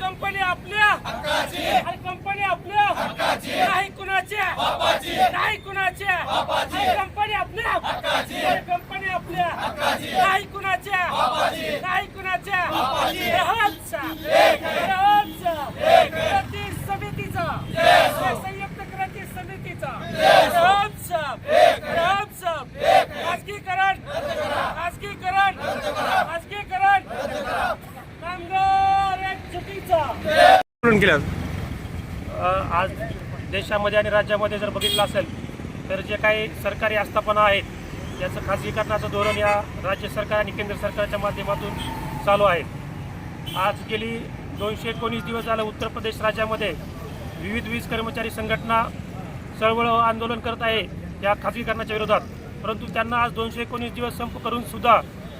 Company आपल्या company आपल्या नाही कुणाच्या. नाही कुणाच्या कंपनी आपल्या हक्काची अरे कंपनी आपल्या हक्काची नाही कुणाच्या? नाही कुणाच्या? क्रांती समितीचा. संयुक्त क्रांती समितीचा. कामगार चुकीचा. आज देशामध्ये आणि राज्यामध्ये जर बघितलं असेल तर जे काही सरकारी आस्थापना आहेत याचं खाजगीकरणाचं धोरण या राज्य सरकार आणि केंद्र सरकारच्या माध्यमातून चालू आहे. आज गेली दोनशे एकोणीस दिवस झालं उत्तर प्रदेश राज्यामध्ये विविध वीज कर्मचारी संघटना चळवळ व आंदोलन करत आहे या खाजगीकरणाच्या विरोधात. परंतु त्यांना आज दोनशे एकोणीस दिवस संप करून सुद्धा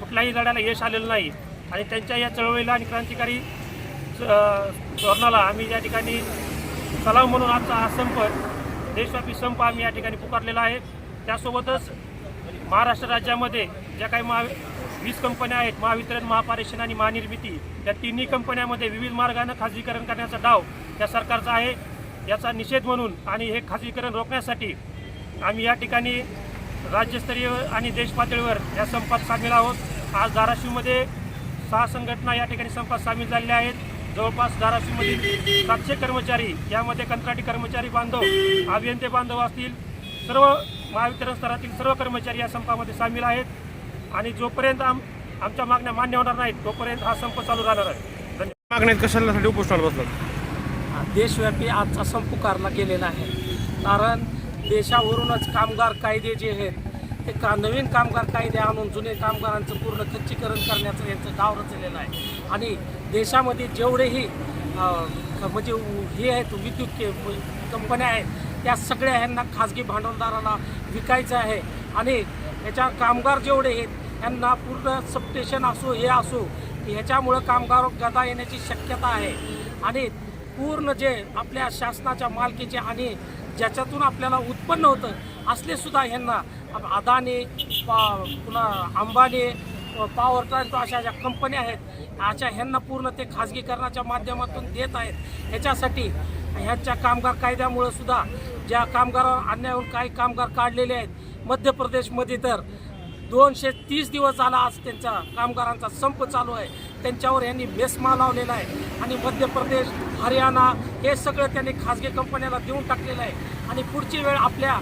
कुठल्याही लढ्याला यश आलेलं नाही. आणि त्यांच्या या चळवळीला आणि क्रांतिकारी धोरणाला आम्ही या ठिकाणी सलाम म्हणून आजचा हा संप देशव्यापी संप आम्ही या ठिकाणी पुकारलेला आहे. त्यासोबतच महाराष्ट्र राज्यामध्ये ज्या काही महा वीज कंपन्या आहेत महावितरण महापारेषण आणि महानिर्मिती या तिन्ही कंपन्यामध्ये विविध मार्गानं खाजगीकरण करण्याचा डाव या सरकारचा आहे. याचा निषेध म्हणून आणि हे खाजगीकरण रोखण्यासाठी आम्ही या ठिकाणी राज्यस्तरीय आणि देश पातळीवर या संपात सामील आहोत. आज धाराशिवमध्ये सहा संघटना या ठिकाणी संपात सामील झालेल्या आहेत. जवळपास धाराशिवमधील सातशे कर्मचारी यामध्ये कंत्राटी कर्मचारी बांधव अभियंते बांधव असतील. सर्व महावितरण स्तरातील सर्व कर्मचारी या संपामध्ये सामील आहेत आणि जोपर्यंत आम आमच्या मागण्या मान्य होणार नाहीत तोपर्यंत हा संप चालू राहणार आहे. धन्यवाद. मागण्यात कशासाठी उपोषणाला बसलात? देशव्यापी आजचा संप पुकारला गेलेला आहे. कारण देशावरूनच कामगार कायदे जे आहेत ते का नवीन कामगार कायदे आणून जुने कामगारांचं पूर्ण खच्चीकरण करण्याचं यांचं डाव रचलेलं आहे. आणि देशामध्ये जेवढेही म्हणजे हे आहेत विद्युत के कंपन्या आहेत त्या सगळ्या ह्यांना खाजगी भांडवलदाराला विकायचं आहे. आणि याच्या कामगार जेवढे आहेत ह्यांना पूर्ण सबस्टेशन असो हे असो ह्याच्यामुळं कामगार गदा येण्याची शक्यता आहे. आणि पूर्ण जे आपल्या शासनाच्या मालकीचे आणि ज्याच्यातून आपल्याला उत्पन्न होतं असले सुद्धा ह्यांना अदानी पा पुन्हा अंबानी पॉवर ट्रान्सफर अशा ज्या कंपन्या आहेत अशा ह्यांना पूर्ण ते खाजगीकरणाच्या माध्यमातून देत आहेत. ह्याच्यासाठी ह्यांच्या कामगार कायद्यामुळं सुद्धा ज्या कामगारावर अन्यायहून काही कामगार काढलेले आहेत मध्य प्रदेशमध्ये तर दोनशे तीस दिवस झाला आज त्यांचा कामगारांचा संप चालू आहे. त्यांच्यावर यांनी बेसमा लावलेला आहे. आणि मध्य प्रदेश हरियाणा हे सगळं त्यांनी खाजगी कंपन्याला देऊन टाकलेलं आहे. आणि पुढची वेळ आपल्या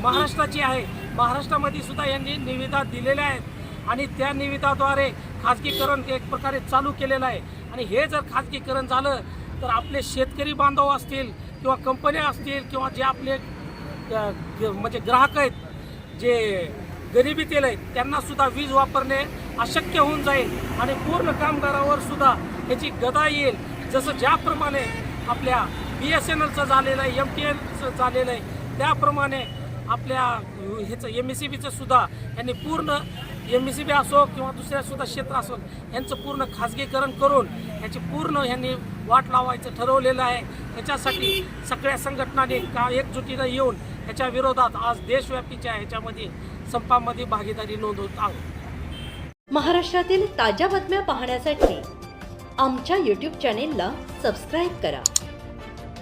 महाराष्ट्राची आहे. महाराष्ट्रामध्ये सुद्धा यांनी निविदा दिलेल्या आहेत. आणि त्या निविदाद्वारे खाजगीकरण एक प्रकारे चालू केलेलं आहे. आणि हे जर खाजगीकरण झालं तर आपले शेतकरी बांधव असतील किंवा कंपन्या असतील किंवा जे आपले म्हणजे ग्राहक आहेत जे गरिबीतील आहेत त्यांनासुद्धा वीज वापरणे अशक्य होऊन जाईल आणि पूर्ण कामगारावर सुद्धा याची गदा येईल. जसं ज्याप्रमाणे आपल्या बी एस एन एलचं झालेलं आहे एम टी एलचं झालेलं आहे त्याप्रमाणे आपल्या ह्याचं एम एस सी बीचं सुद्धा यांनी पूर्ण एम एस सी बी असो किंवा दुसऱ्यासुद्धा क्षेत्र असो यांचं पूर्ण खाजगीकरण करून ह्याची पूर्ण यांनी वाट लावायचं ठरवलेलं आहे. ह्याच्यासाठी सगळ्या संघटनांनी का एकजुटीनं येऊन ह्याच्या विरोधात आज देशव्यापीच्या ह्याच्यामध्ये संपामध्ये भागीदारी नोंदवत आहोत. महाराष्ट्रातील ताज्या बातम्या पाहण्यासाठी आमच्या यूट्यूब चॅनेलला सबस्क्राईब करा.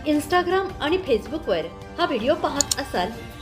इंस्टाग्राम आणि फेसबुकवर हा व्हिडिओ पाहत असाल